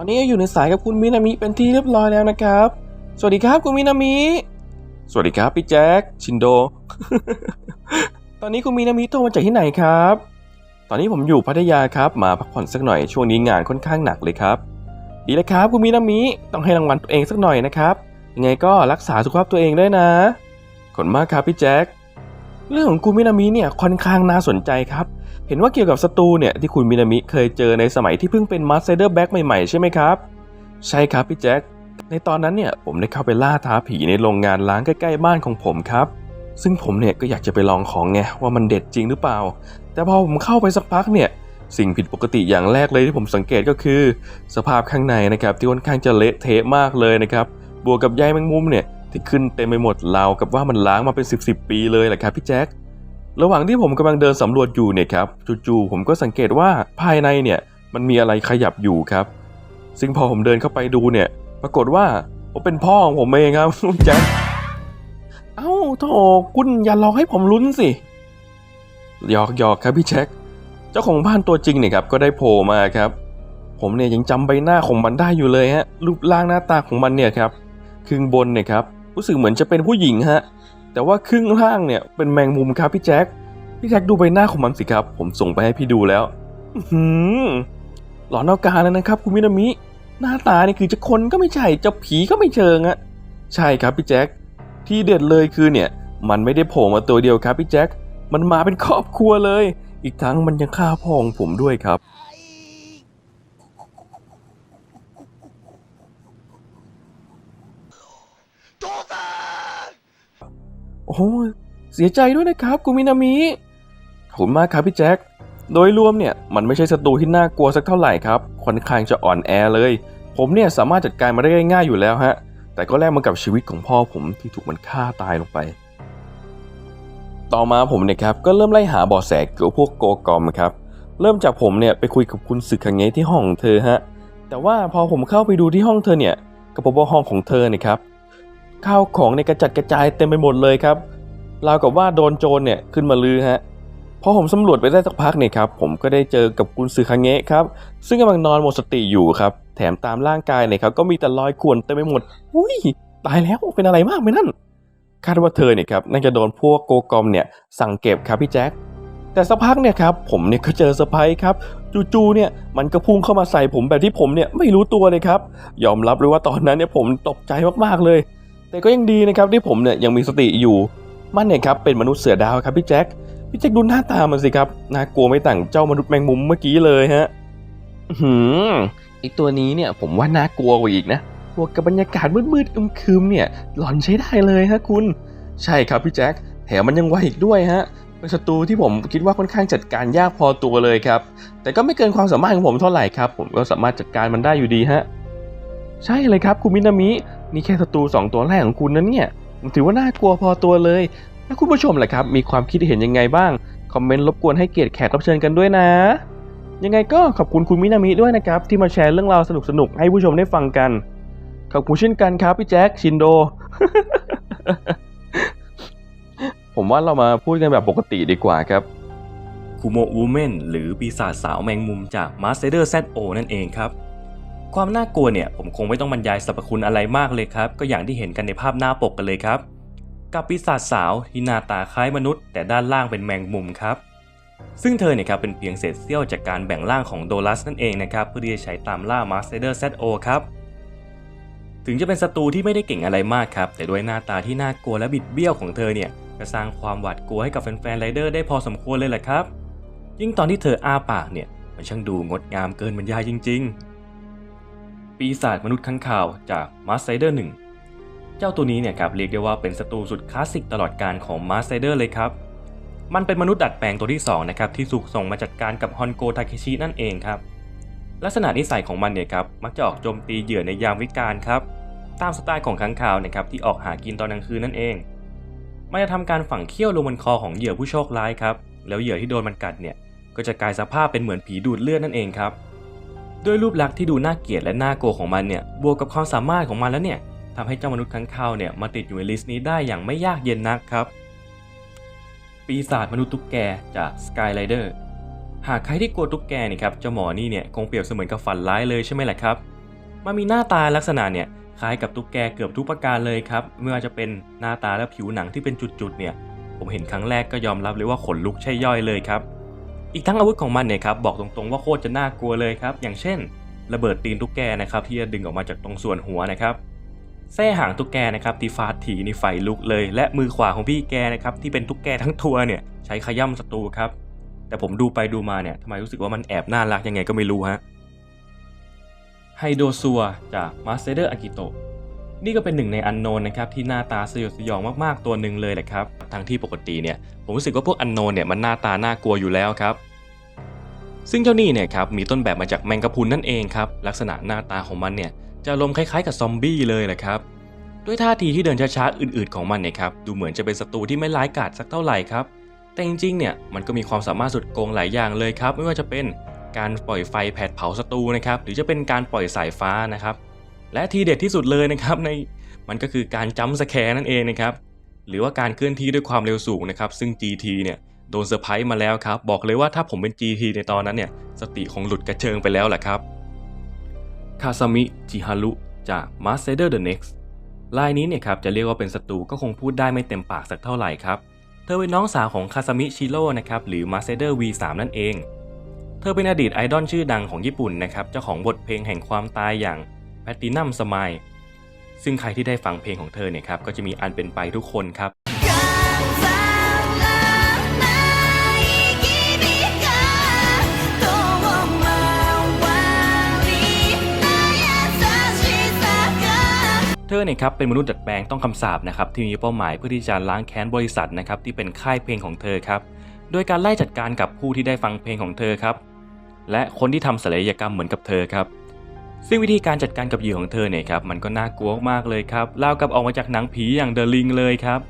อนนี้อยู่ในสายกับคุณมินามิเป็นที่เรียบร้อยแล้วนะครับ สวัสดีครับคุณมินามิ สวัสดีครับพี่แจ็คชินโด ตอนนี้คุณมินามิโทรมาจากที่ไหนครับ ตอนนี้ผมอยู่พัทยาครับ มาพักผ่อนสักหน่อยช่วงนี้งานค่อนข้างหนักเลยครับ ดีแล้วครับคุณมินามิต้องให้รางวัลตัวเองสักหน่อยนะครับ ยังไงก็รักษาสุขภาพตัวเองด้วยนะขอบคุณมากครับพี่แจ็ค เรื่องของคุณมินามิเนี่ยค่อนข้างน่าสนใจครับ เห็นว่าเกี่ยวกับศัตรูเนี่ยที่คุณมินามิเคยเจอในสมัยที่เพิ่งเป็นมาสเตอร์แบ็กใหม่ๆ ใช่ไหมครับ ใช่ครับพี่แจ็ค ในตอนนั้นเนี่ยผมได้เข้าไปล่าท้าผีในโรงงานล้างใกล้ๆบ้านของผมครับ ซึ่งผมเนี่ยก็อยากจะไปลองของไงว่ามันเด็ดจริงหรือเปล่า แต่พอผมเข้าไปสักพักเนี่ยสิ่งผิดปกติอย่างแรกเลยที่ผมสังเกตก็คือ สภาพข้างในนะครับที่ค่อนข้างจะเละเทะมากเลยนะครับบวกกับใยแมงมุมเนี่ยที่ขึ้นเต็มไปหมดราวกับว่ามันล้างมาเป็น 10บสปีเลยแหละครับพี่แจ็ค ระหว่างที่ผมกำลังเดินสำรวจอยู่เนี่ยครับจู่ๆผมก็สังเกตว่าภายในเนี่ยมันมีอะไรขยับอยู่ครับ ซึ่งพอผมเดินเข้าไปดูเนี่ย ปรากฏว่าผมเป็นพ่อของผมเองครับคุณแจ็คเอ้าโถคุณอย่าหลอกให้ผมลุ้นสิหยอกหยอกครับพี่แจ็คเจ้าของบ้านตัวจริงเนี่ยครับก็ได้โผล่มาครับ ผมเนี่ยยังจำใบหน้าของมันได้อยู่เลยฮะรูปร่างหน้าตาของมันเนี่ยครับครึ่งบนเนี่ยครับรู้สึกเหมือนจะเป็นผู้หญิงฮะ แต่ว่าครึ่งล่างเนี่ยเป็นแมงมุมครับพี่แจ็ค พี่แจ็คดูใบหน้าของมันสิครับ ผมส่งไปให้พี่ดูแล้วหือหลอนเอาการแล้วนะครับคุณมินามิ หน้าตานี่คือจะคนก็ไม่ใช่จะผีก็ไม่เชิงอะใช่ครับพี่แจ็ค ที่เด็ดเลยคือเนี่ย มันไม่ได้โผล่มาตัวเดียวครับพี่แจ็ค มันมาเป็นครอบครัวเลย อีกทั้งมันยังฆ่าพ่อของผมด้วยครับ โอ้โหเสียใจด้วยนะครับคุณมินามิขอบคุณมากครับพี่แจ็ค โดยรวมเนี่ยมันไม่ใช่ศัตรูที่น่ากลัวสักเท่าไหร่ครับค่อนข้างจะอ่อนแอเลย ผมเนี่ยสามารถจัดการมาได้ง่ายๆอยู่แล้วฮะ แต่ก็แลกมากับชีวิตของพ่อผมที่ถูกมันฆ่าตายลงไป ต่อมาผมเนี่ยครับก็เริ่มไล่หาเบาะแสเกี่ยวกับพวกโกกอมครับ เริ่มจากผมเนี่ยไปคุยกับคุณสึกคังเงะที่ห้องของเธอฮะ แต่ว่าพอผมเข้าไปดูที่ห้องเธอเนี่ยก็พบว่าห้องของเธอเนี่ยครับ ข้าวของในยกระจัดกระจายเต็มไปหมดเลยครับราวกับว่าโดนโจรเนี่ยขึ้นมาลือฮะพอผมสำรวจไปได้สักพักเนี่ยครับผมก็ได้เจอกับกุนซือคังเงะครับซึ่งกำลังนอนหมดสติอยู่ครับแถมตามร่างกายเนี่ยครับก็มีแต่รอยข่วนเต็มไปหมดอุ้ยตายแล้วเป็นอะไรมากไหมนั่นคาดว่าเธอเนี่ยครับน่าจะโดนพวกโกกอมเนี่ยสั่งเก็บครับพี่แจ็คแต่สักพักเนี่ยครับผมเนี่ยก็เจอเซอร์ไพรส์ครับจู่ๆเนี่ยมันก็พุ่งเข้ามาใส่ผมแบบที่ผมเนี่ยไม่รู้ตัวเลยครับยอมรับเลยว่าตอนนั้นเนี่ยผมตกใจมากๆเลย แต่ก็ยังดีนะครับที่ผมเนี่ยยังมีสติอยู่ มันเนี่ยครับเป็นมนุษย์เสือดาวครับพี่แจ็ค พี่แจ็คดูหน้าตามันสิครับน่ากลัวไม่ต่างเจ้ามนุษย์แมงมุมเมื่อกี้เลยฮะอื้อหืมไอตัวนี้เนี่ยผมว่าน่ากลัวกว่าอีกนะบวกกับบรรยากาศมืดๆอึมๆเนี่ย หลอนใช้ได้เลยฮะคุณ ใช่ครับพี่แจ็คแถมมันยังไวอีกด้วยฮะเป็นศัตรูที่ผมคิดว่าค่อนข้างจัดการยากพอตัวเลยครับ แต่ก็ไม่เกินความสามารถของผมเท่าไหร่ครับ ผมก็สามารถจัดการมันได้อยู่ดีฮะ ใช่เลยครับคุณมินามิ นี่แค่ศัตรูสองตัวแรกของคุณนะเนี่ยถือว่าน่ากลัวพอตัวเลย แล้วคุณผู้ชมล่ะครับ มีความคิดเห็นยังไงบ้าง คอมเมนต์รบกวนให้เกียรติแขกรับเชิญกันด้วยนะ ยังไงก็ขอบคุณคุณมินามิด้วยนะครับ ที่มาแชร์เรื่องราวสนุกๆให้ผู้ชมได้ฟังกัน ขอบคุณเช่นกันครับพี่แจ็คชินโด ผมว่าเรามาพูดกันแบบปกติดีกว่าครับคูโมวูแมนหรือปีศาจสาวแมงมุมจาก m a s t e r ZO นั่นเองครับ ความน่ากลัวเนี่ยผมคงไม่ต้องบรรยายสรรพคุณอะไรมากเลยครับ ก็อย่างที่เห็นกันในภาพหน้าปกกันเลยครับ กับปีศาจสาวที่หน้าตาคล้ายมนุษย์ แต่ด้านล่างเป็นแมงมุมครับ ซึ่งเธอเนี่ยครับเป็นเพียงเศษเสี้ยวจากการแบ่งร่างของโดลัสนั่นเองนะครับเพื่อที่จะใช้ตามล่า m a s t e r ZO ครับถึงจะเป็นศัตรูที่ไม่ได้เก่งอะไรมากครับ แต่ด้วยหน้าตาที่น่ากลัวและบิดเบี้ยวของเธอเนี่ยก็สร้างความหวาดกลัวให้กับแฟนๆไรเดอร์ได้พอสมควรเลยแหละครับ ยิ่งตอนที่เธออ้าปากเนี่ยมันช่างดูงดงามเกินบรรยายจริง ๆ ปีศาจมนุษย์ข้างข่าวจากมาสไซเดอร์หนึ่งเจ้าตัวนี้เนี่ยครับเรียกได้ว่าเป็นศัตรูสุดคลาสสิกตลอดการของมาสไซเดอร์เลยครับ มันเป็นมนุษย์ดัดแปลงตัวที่2นะครับที่ถูกส่งมาจัดการกับฮอนโกทาเคชินั่นเองครับ ลักษณะนิสัยของมันเนี่ยครับมักจะออกโจมตีเหยื่อในยามวิกาลครับตามสไตล์ของค้างคาวนะครับที่ออกหากินตอนกลางคืนนั่นเองมันจะทำการฝังเขี้ยวลงบนคอของเหยื่อผู้โชคร้ายครับ แล้วเหยื่อที่โดนมันกัดเนี่ย ก็จะกลายสภาพเป็นเหมือนผีดูดเลือดนั่นเองครับ ด้วยรูปลักษณ์ที่ดูน่าเกลียดและน่ากลัวของมันเนี่ย บวกกับความสามารถของมันแล้วเนี่ยทำให้เจ้ามนุษย์ค้างคาวเนี่ยมาติดอยู่ในลิสต์นี้ได้อย่างไม่ยากเย็นนักครับ ปีศาจมนุษย์ตุ๊กแกจาก Skyrider หากใครที่กลัวตุ๊กแกเนี่ยครับเจ้าหมอนี่เนี่ยคงเปรียบเสมือนกับฝันร้ายเลยใช่ไหมล่ะครับ มันมีหน้าตาลักษณะเนี่ยคล้ายกับตุ๊กแกเกือบทุกประการเลยครับไม่ว่าจะเป็นหน้าตาและผิวหนังที่เป็นจุดๆเนี่ย ผมเห็นครั้งแรกก็ยอมรับเลยว่าขนลุกใช่ย่อยเลยครับ อีกทั้งอาวุธของมันเนี่ยครับบอกตรงๆว่าโคตรจะน่ากลัวเลยครับ อย่างเช่น ระเบิดตีนตุ๊กแกนะครับที่จะดึงออกมาจากตรงส่วนหัวนะครับแส้หางตุ๊กแกนะครับที่ฟาดถีนี่ไฟลุกเลย และมือขวาของพี่แกนะครับที่เป็นตุ๊กแกทั้งตัวเนี่ยใช้ขย่ำศัตรูครับ แต่ผมดูไปดูมาเนี่ยทำไมรู้สึกว่ามันแอบน่ารักยังไงก็ไม่รู้ฮะไฮโดซัวจากมาสเตอร์อากิโตะ นี่ก็เป็นหนึ่งในอันโนนนะครับที่หน้าตาสยดสยองมากๆตัวหนึ่งเลยแหละครับทั้งที่ปกติเนี่ยผมรู้สึกว่าพวกอันโนนเนี่ยมันหน้าตาน่ากลัวอยู่แล้วครับ ซึ่งเจ้านี่เนี่ยครับมีต้นแบบมาจากแมงกะพรุนนั่นเองครับลักษณะหน้าตาของมันเนี่ยจะลมคล้ายๆกับซอมบี้เลยแหละครับด้วยท่าทีที่เดินช้าๆอืดๆของมันเนี่ยครับดูเหมือนจะเป็นศัตรูที่ไม่ร้ายกาจสักเท่าไหร่ครับแต่จริงๆเนี่ยมันก็มีความสามารถสุดโกงหลายอย่างเลยครับไม่ว่าจะเป็นการปล่อยไฟแผดเผาศัตรูนะครับหรือจะเป็นการปล่อยสายฟ้านะครับ และทีเด็ดที่สุดเลยนะครับในมันก็คือการจัมสแคร์นั่นเองนะครับหรือว่าการเคลื่อนที่ด้วยความเร็วสูงนะครับซึ่ง GT เนี่ยโดนเซอร์ไพรส์มาแล้วครับบอกเลยว่าถ้าผมเป็น GT ในตอนนั้นเนี่ยสติคงหลุดกระเจิงไปแล้วแหละครับคาซามิจิฮารุจาก Master the Next ลายนี้เนี่ยครับจะเรียกว่าเป็นศัตรูก็คงพูดได้ไม่เต็มปากสักเท่าไหร่ครับ เธอเป็นน้องสาวของคาซามิชิโร่นะครับหรือมาเซเดอร์ V3 นั่นเอง เธอเป็นอดีตไอดอลชื่อดังของญี่ปุ่นนะครับเจ้าของบทเพลงแห่งความตายอย่าง แพตตินัมสมัยซึ่งใครที่ได้ฟังเพลงของเธอเนี่ยครับก็จะมีอันเป็นไปทุกคนครับเธอเนี่ยครับเป็นมนุษย์ดัดแปลงต้องคำสาปนะครับที่มีเป้าหมายเพื่อที่จะล้างแค้นบริษัทนะครับที่เป็นค่ายเพลงของเธอครับโดยการไล่จัดการกับผู้ที่ได้ฟังเพลงของเธอครับ และคนที่ทำศัลยกรรมเหมือนกับเธอครับ ซึ่งวิธีการจัดการกับเหยื่อของเธอเนี่ยครับมันก็น่ากลัวมากเลยครับราวกับออกมาจากหนังผีอย่างเดอะลิงเลยครับ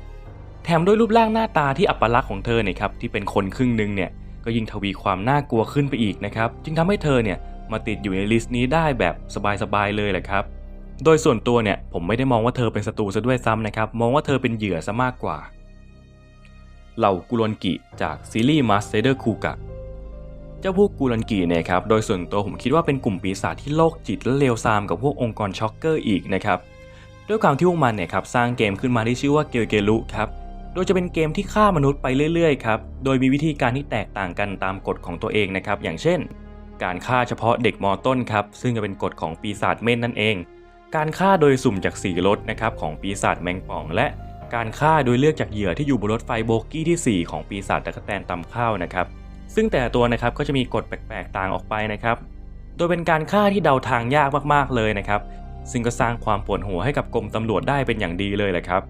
แถมด้วยรูปร่างหน้าตาที่อัปลักษณ์ของเธอเนี่ยครับที่เป็นคนครึ่งหนึ่งเนี่ยก็ยิ่งทวีความน่ากลัวขึ้นไปอีกนะครับจึงทำให้เธอเนี่ยมาติดอยู่ในลิสต์นี้ได้แบบสบายๆเลยแหละครับ โดยส่วนตัวเนี่ยผมไม่ได้มองว่าเธอเป็นศัตรูซะด้วยซ้ำนะครับมองว่าเธอเป็นเหยื่อซะมากกว่าเหล่ากุรนกิจากซีรีส์ Master Kuga เจ้าพวกกุรอนกิเนี่ยครับ โดยส่วนตัวผมคิดว่าเป็นกลุ่มปีศาจที่โลกจิตและเลวทรามกับพวกองค์กรช็อกเกอร์อีกนะครับ ด้วยความที่พวกมันเนี่ยครับสร้างเกมขึ้นมาที่ชื่อว่าเกลเกลุครับ โดยจะเป็นเกมที่ฆ่ามนุษย์ไปเรื่อยๆครับ โดยมีวิธีการที่แตกต่างกันตามกฎของตัวเองนะครับ อย่างเช่น การฆ่าเฉพาะเด็กมต้นครับ ซึ่งจะเป็นกฎของปีศาจเม่นนั่นเอง การฆ่าโดยสุ่มจากสีรถนะครับของปีศาจแมงป่อง และการฆ่าโดยเลือกจากเหยื่อที่อยู่บนรถไฟโบกี้ที่ 4 ของปีศาจตะกแตนตำข้าวนะครับ ซึ่งแต่ตัวนะครับก็จะมีกฎแปลกๆต่างออกไปนะครับ โดยเป็นการฆ่าที่เดาทางยากมากๆเลยนะครับ ซึ่งก็สร้างความปวดหัวให้กับกรมตำรวจได้เป็นอย่างดีเลยแหละครับ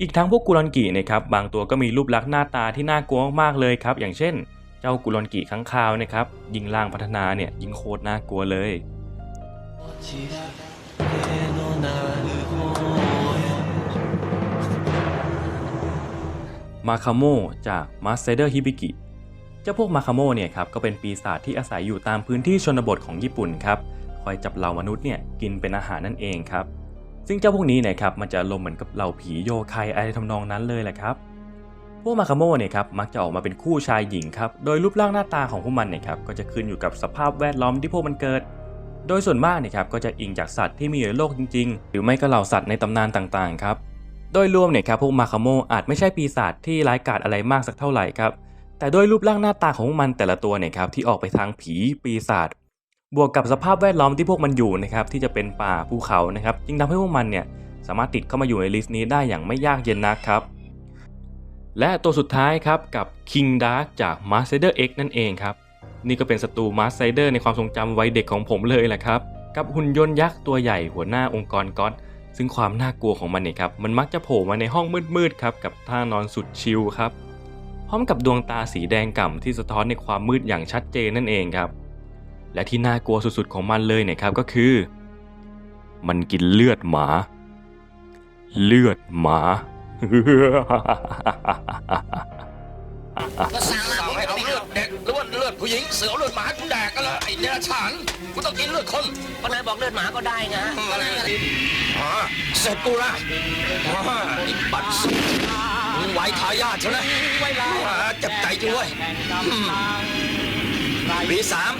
อีกทั้งพวกกุรอนกินะครับบางตัวก็มีรูปลักษณ์หน้าตาที่น่ากลัวมากๆเลยครับ อย่างเช่น เจ้ากุรอนกิข้างคาวนะครับยิงล่างพัฒนาเนี่ยยิงโคตรน่ากลัวเลยมาคาโมจากมาสเตอร์ฮิบิกิ จ้าพวกมาคาโมเนี่ยครับก็เป็นปีศาจที่อาศัยอยู่ตามพื้นที่ชนบทของญี่ปุ่นครับคอยจับเหล่ามนุษย์เนี่ยกินเป็นอาหารนั่นเองครับ ซึ่งเจ้าพวกนี้นี่ยครับมันจะลมเหมือนกับเหล่าผีโยไคอะไรทำนองนั้นเลยแหละครับ พวกมาคาโมเนี่ยครับมักจะออกมาเป็นคู่ชายหญิงครับโดยรูปร่างหน้าตาของพวกมันเนี่ยครับก็จะขึ้นอยู่กับสภาพแวดล้อมที่พวกมันเกิด โดยส่วนมากเนี่ยครับก็จะอิงจากสัตว์ที่มีอยู่ในโลกจริง ๆ หรือไม่ก็เหล่าสัตว์ในตำนานต่างๆครับโดยรวมเนี่ยครับพวกมาคาโมอาจไม่ใช่ปีศาจที่ร้ายกาจอะไรมากสักเท่าไหร่ครับ แต่ด้วยรูปร่างหน้าตาของพวกมันแต่ละตัวเนี่ยครับที่ออกไปทางผีปีศาจบวกกับสภาพแวดล้อมที่พวกมันอยู่นะครับที่จะเป็นป่าภูเขานะครับจึงทำให้พวกมันเนี่ยสามารถติดเข้ามาอยู่ในลิสต์นี้ได้อย่างไม่ยากเย็นนักครับ และตัวสุดท้ายครับกับ King Dark จาก Master X นั่นเองครับ นี่ก็เป็นศัตรู Master ในความทรงจำวัยเด็กของผมเลยแหละครับ กับหุ่นยนต์ยักษ์ตัวใหญ่หัวหน้าองค์กรก็อดซึ่งความน่ากลัวของมันเนี่ยครับมันมักจะโผล่มาในห้องมืดๆครับกับท่านอนสุดชิลครับ พร้อมกับดวงตาสีแดงก่ำที่สะท้อนในความมืดอย่างชัดเจนนั่นเองครับ และที่น่ากลัวสุดๆของมันเลยเนี่ยครับก็คือ มันกินเลือดหมา เลือดหมาก็สั่งให้เอาเลือดเด็กหรือว่าเลือดผู้หญิงเสือเอาเลือดหมาให้กูแดกกันเลยไอ้เดรัจฉานกูต้องกินเลือดคนก็นายบอกเลือดหมาก็ได้นะอะไรอ่าเสร็จกูละอ่าไอ้บัตร มึงไหวทายาทใช่ไหมอ่าเจ็บใจจริงเว้ยอืมวีสาม